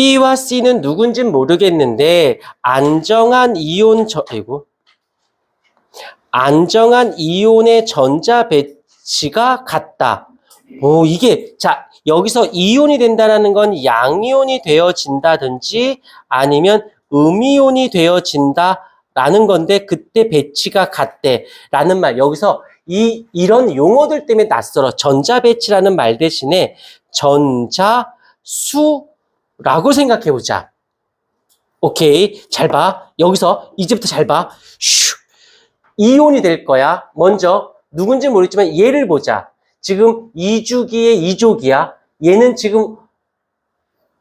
B와 C는 누군진 모르겠는데 안정한 이온 저 아이고. 안정한 이온의 전자 배치가 같다. 오 이게 자 여기서 이온이 된다라는 건 양이온이 되어진다든지 아니면 음이온이 되어진다라는 건데 그때 배치가 같대라는 말 여기서 이 이런 용어들 때문에 낯설어. 전자 배치라는 말 대신에 전자 수 라고 생각해 보자. 오케이 잘 봐. 여기서 이제부터 잘 봐. 슈. 이온이 될 거야. 먼저 누군지 모르지만 얘를 보자. 지금 2주기의 2족이야. 얘는 지금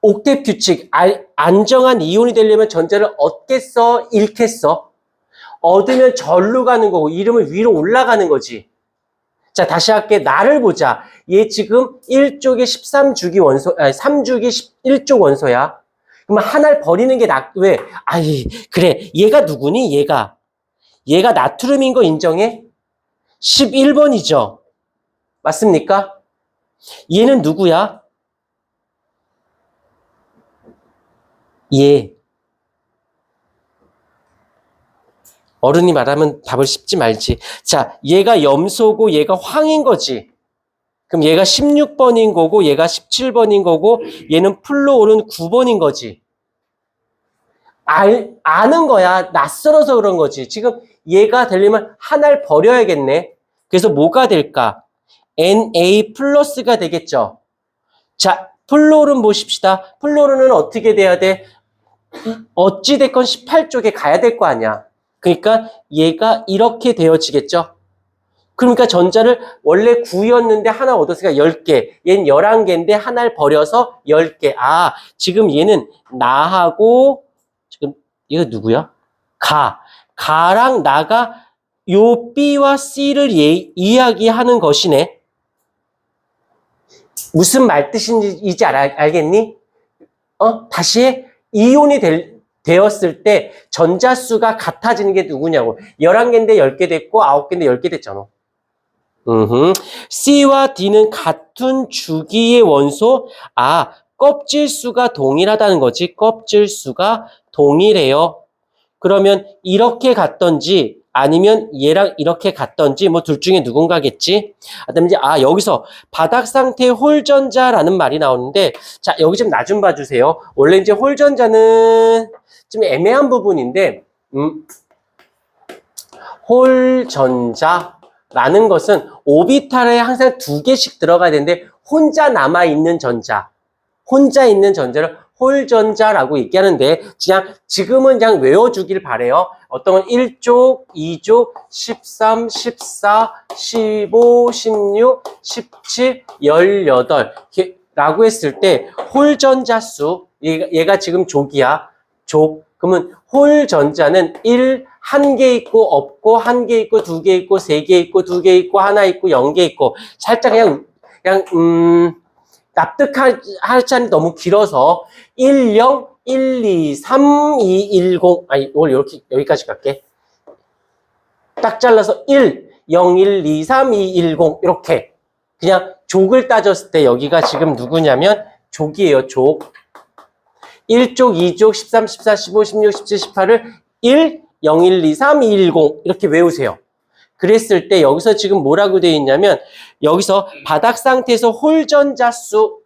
옥텟 규칙 알- 안정한 이온이 되려면 전자를 얻겠어, 잃겠어. 얻으면 절로 가는 거고 이름을 위로 올라가는 거지. 자, 다시 할게. 나를 보자. 얘 지금 1쪽에 13주기 원소, 아니, 3주기 1쪽 원소야. 그러면 하나를 버리는 게 낫, 왜? 아이, 그래. 얘가 누구니? 얘가. 얘가 나트륨인 거 인정해? 11번이죠. 맞습니까? 얘는 누구야? 얘. 어른이 말하면 답을 씹지 말지. 자, 얘가 염소고 얘가 황인 거지. 그럼 얘가 16번인 거고 얘가 17번인 거고 얘는 플로올은 9번인 거지. 알, 아는 거야. 낯설어서 그런 거지. 지금 얘가 되려면 하나를 버려야겠네. 그래서 뭐가 될까? Na 플러스가 되겠죠. 자, 플로른 보십시다. 플로른은 어떻게 돼야 돼? 어찌됐건 18쪽에 가야 될 거 아니야. 그러니까 얘가 이렇게 되어지겠죠. 그러니까 전자를 원래 9였는데 하나 얻었으니까 10개. 얘는 11개인데 하나를 버려서 10개. 아, 지금 얘는 나하고 지금 얘가 누구야? 가. 가랑 나가 요 B와 C를 예- 이야기하는 것이네. 무슨 말 뜻인지 알, 알겠니? 어? 다시 해. 이온이 될, 되었을 때 전자수가 같아지는 게 누구냐고. 11개인데 10개 됐고 9개인데 10개 됐잖아. 음흠. C와 D는 같은 주기의 원소. 아, 껍질 수가 동일하다는 거지. 껍질 수가 동일해요. 그러면 이렇게 갔던지 아니면 얘랑 이렇게 갔던지 뭐 둘 중에 누군가겠지. 그다음에 이제 아 여기서 바닥 상태 홀전자라는 말이 나오는데 자 여기 좀 나 좀 봐주세요. 원래 이제 홀전자는 좀 애매한 부분인데 음 홀전자라는 것은 오비탈에 항상 두 개씩 들어가야 되는데 혼자 남아 있는 전자, 혼자 있는 전자를 홀전자라고 얘기하는데 그냥 지금은 그냥 외워주길 바래요. 어떤 건 1쪽, 2쪽, 13, 14, 15, 16, 17, 18 이렇게 라고 했을 때 홀전자 수 얘가, 얘가 지금 족이야. 족. 그러면 홀전자는 1, 한 개 있고 없고 한 개 있고 두 개 있고 세 개 있고 두 개 있고 하나 있고 영 개 있고 살짝 그냥 그냥 음 납득하지 않 너무 길어서 1, 0, 1, 2, 3, 2, 1, 0 아니 오늘 이렇게 여기까지 갈게. 딱 잘라서 1, 0, 1, 2, 3, 2, 1, 0 이렇게. 그냥 족을 따졌을 때 여기가 지금 누구냐면 족이에요 족. 1쪽, 2쪽, 13, 14, 15, 16, 17, 18을 1, 0, 1, 2, 3, 2, 1, 0 이렇게 외우세요. 그랬을 때 여기서 지금 뭐라고 되어 있냐면 여기서 바닥 상태에서 홀전자 수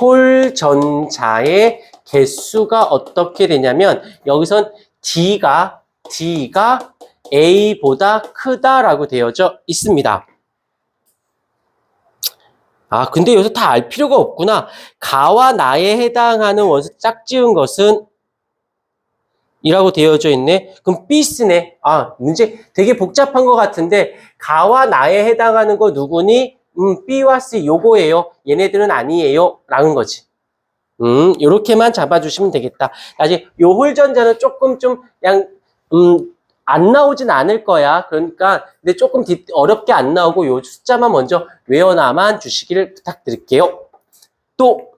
홀전자의 개수가 어떻게 되냐면 여기선 D가 D가 A보다 크다라고 되어져 있습니다. 아, 근데 여기서 다 알 필요가 없구나. 가와 나에 해당하는 원소 짝지은 것은 이라고 되어져 있네. 그럼 B스네. 아, 문제 되게 복잡한 것 같은데 가와 나에 해당하는 거 누구니? 음, B와 C 요거예요. 얘네들은 아니에요. 라는 거지. 음, 요렇게만 잡아주시면 되겠다. 아직 요 홀전자는 조금 좀 그냥 음, 안 나오진 않을 거야. 그러니까 근데 조금 디- 어렵게 안 나오고 요 숫자만 먼저 외워놔만 주시기를 부탁드릴게요. 또